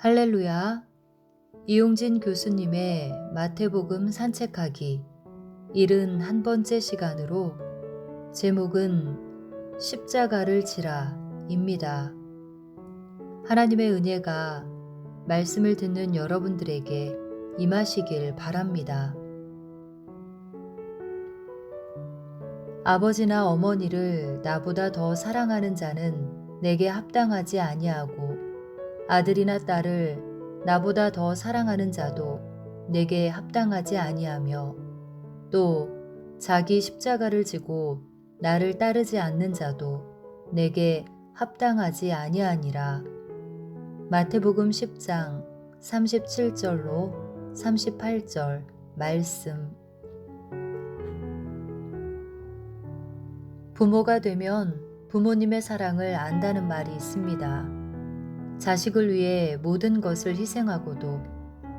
할렐루야. 이용진 교수님의 마태복음 산책하기 71번째 시간으로 제목은 십자가를 지라 입니다. 하나님의 은혜가 말씀을 듣는 여러분들에게 임하시길 바랍니다. 아버지나 어머니를 나보다 더 사랑하는 자는 내게 합당하지 아니하고 아들이나 딸을 나보다 더 사랑하는 자도 내게 합당하지 아니하며 또 자기 십자가를 지고 나를 따르지 않는 자도 내게 합당하지 아니하니라. 마태복음 10장 37절로 38절 말씀 부모가 되면 부모님의 사랑을 안다는 말이 있습니다. 자식을 위해 모든 것을 희생하고도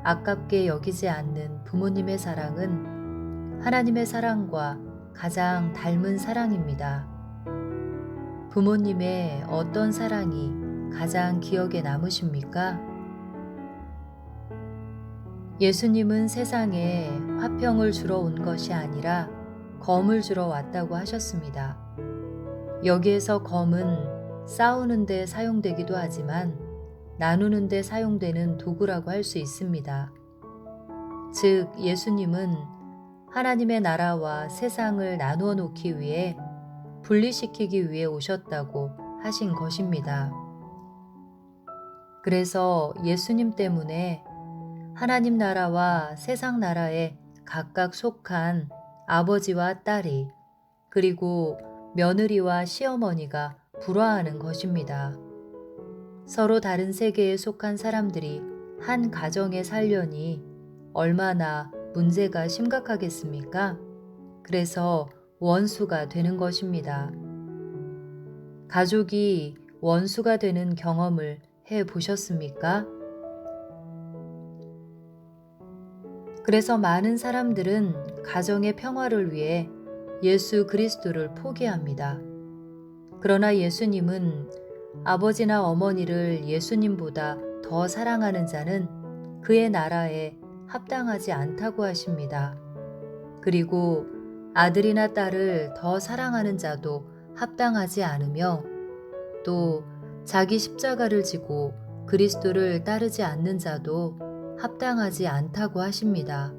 아깝게 여기지 않는 부모님의 사랑은 하나님의 사랑과 가장 닮은 사랑입니다. 부모님의 어떤 사랑이 가장 기억에 남으십니까? 예수님은 세상에 화평을 주러 온 것이 아니라 검을 주러 왔다고 하셨습니다. 여기에서 검은 싸우는데 사용되기도 하지만 나누는 데 사용되는 도구라고 할 수 있습니다. 즉, 예수님은 하나님의 나라와 세상을 나누어 놓기 위해 분리시키기 위해 오셨다고 하신 것입니다. 그래서 예수님 때문에 하나님 나라와 세상 나라에 각각 속한 아버지와 딸이 그리고 며느리와 시어머니가 불화하는 것입니다. 서로 다른 세계에 속한 사람들이 한 가정에 살려니 얼마나 문제가 심각하겠습니까? 그래서 원수가 되는 것입니다. 가족이 원수가 되는 경험을 해 보셨습니까? 그래서 많은 사람들은 가정의 평화를 위해 예수 그리스도를 포기합니다. 그러나 예수님은 아버지나 어머니를 예수님보다 더 사랑하는 자는 그의 나라에 합당하지 않다고 하십니다. 그리고 아들이나 딸을 더 사랑하는 자도 합당하지 않으며 또 자기 십자가를 지고 그리스도를 따르지 않는 자도 합당하지 않다고 하십니다.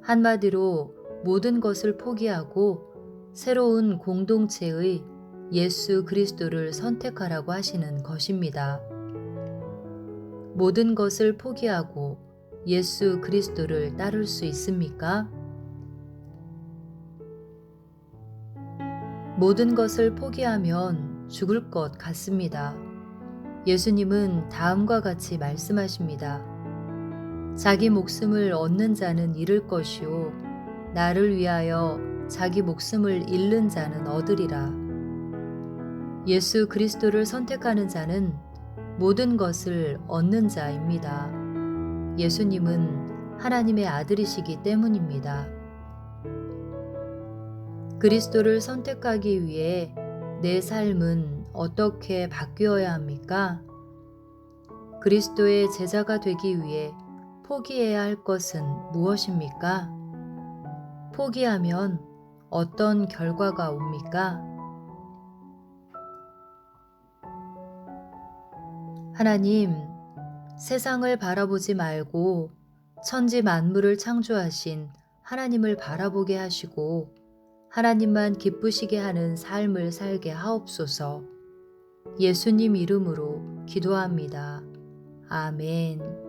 한마디로 모든 것을 포기하고 새로운 공동체의 예수 그리스도를 선택하라고 하시는 것입니다. 모든 것을 포기하고 예수 그리스도를 따를 수 있습니까? 모든 것을 포기하면 죽을 것 같습니다. 예수님은 다음과 같이 말씀하십니다. 자기 목숨을 얻는 자는 잃을 것이요. 나를 위하여 자기 목숨을 잃는 자는 얻으리라. 예수 그리스도를 선택하는 자는 모든 것을 얻는 자입니다. 예수님은 하나님의 아들이시기 때문입니다. 그리스도를 선택하기 위해 내 삶은 어떻게 바뀌어야 합니까? 그리스도의 제자가 되기 위해 포기해야 할 것은 무엇입니까? 포기하면 어떤 결과가 옵니까? 하나님, 세상을 바라보지 말고 천지 만물을 창조하신 하나님을 바라보게 하시고 하나님만 기쁘시게 하는 삶을 살게 하옵소서. 예수님 이름으로 기도합니다. 아멘.